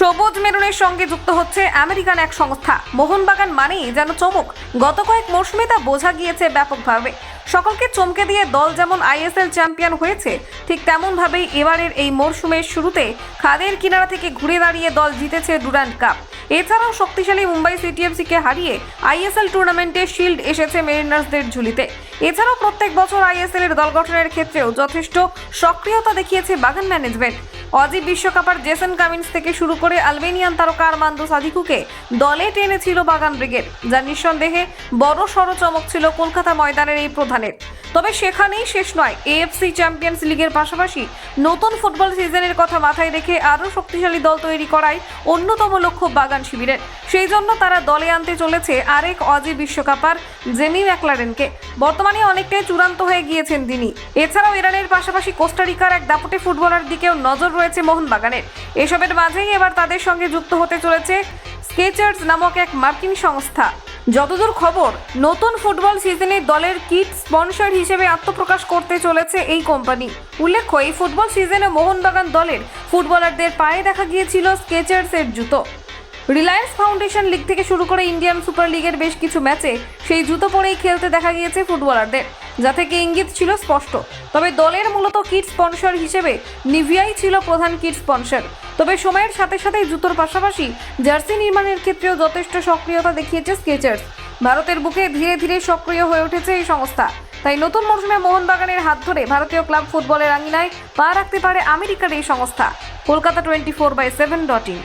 সবুজ মেরুনের সঙ্গে যুক্ত হচ্ছে আমেরিকান এক সংস্থা। মোহনবাগান মানেই যেন চমক। গত কয়েক মৌসুমে তা বোঝা গিয়েছে ব্যাপকভাবে। সকলকে চমকে দিয়ে দল যেমন আইএসএল চ্যাম্পিয়ন হয়েছে, ঠিক তেমনভাবেই এবারের এই মরশুমের শুরুতে খাদের কিনারা থেকে ঘুরে দাঁড়িয়ে দল জিতেছে ডুরান্ড কাপ। এছাড়াও শক্তিশালী মুম্বাই সিটিএফসিকে হারিয়ে আইএসএল টুর্নামেন্টে শিল্ড এসেছে মেরিনার্সদের ঝুলিতে। এছাড়াও প্রত্যেক বছর আইএসএল এর দল গঠনের ক্ষেত্রেও যথেষ্ট সক্রিয়তা দেখিয়েছে বাগান ম্যানেজমেন্ট। অজি বিশ্বকাপার জেসন কামিন্স থেকে শুরু করে আলবেনিয়ান তারকা আরমান্দো সাদিকুকে দলে টেনেছিল বাগান ব্রিগেড, যা নিঃসন্দেহে বড় সড় চমক ছিল কলকাতা ময়দানের এই প্রধানের। তবে সেখানেই শেষ নয়, এএফসি চ্যাম্পিয়ন্স লিগের পাশাপাশি নতুন ফুটবল সিজনের কথা মাথায় রেখে আরও শক্তিশালী দল তৈরি করাই অন্যতম লক্ষ্য বাগান শিবিরের। সেই জন্য তারা দলে আনতে চলেছে আরেক অজি বিশ্বকাপার জেমি ম্যাকলারেনকে। বর্তমানে অনেকটাই চূড়ান্ত হয়ে গিয়েছেন তিনি। এছাড়াও ইরানের পাশাপাশি কোস্টারিকার এক দাপুটে ফুটবলার দিকেও নজর রয়েছে মোহনবাগানের। এসবের মাঝেই এবার তাদের সঙ্গে যুক্ত হতে চলেছে স্কেচার্স নামক এক মার্কিন সংস্থা। যতদূর খবর, নতুন ফুটবল সিজনে দলের কিট স্পন্সর হিসেবে আত্মপ্রকাশ করতে চলেছে এই কোম্পানি। উল্লেখ্য, এই ফুটবল সিজনে মোহনবাগান দলের ফুটবলারদের পায়ে দেখা গিয়েছিল স্কেচার্সের জুতো। রিলায়েন্স ফাউন্ডেশন লিগ থেকে শুরু করে ইন্ডিয়ান সুপার লিগের বেশ কিছু ম্যাচে সেই জুতো পরেই খেলতে দেখা গিয়েছে ফুটবলারদের, যা থেকে ইঙ্গিত ছিল স্পষ্ট। তবে দলের মূলত কিট স্পন্সর হিসেবে নিভিয়াই ছিল প্রধান কিট স্পন্সর তবে সময়ের সাথে সাথে জুতোর পাশাপাশি জার্সি নির্মাণের ক্ষেত্রেও যথেষ্ট সক্রিয়তা দেখিয়েছে স্কেচার্স। ভারতের বুকে ধীরে ধীরে সক্রিয় হয়ে উঠেছে এই সংস্থা। তাই নতুন মৌসুমে মোহনবাগানের হাত ধরে ভারতীয় ক্লাব ফুটবলের আঙিনায় পা রাখতে পারে আমেরিকার এই সংস্থা। Kolkata twenty four by seven dot in.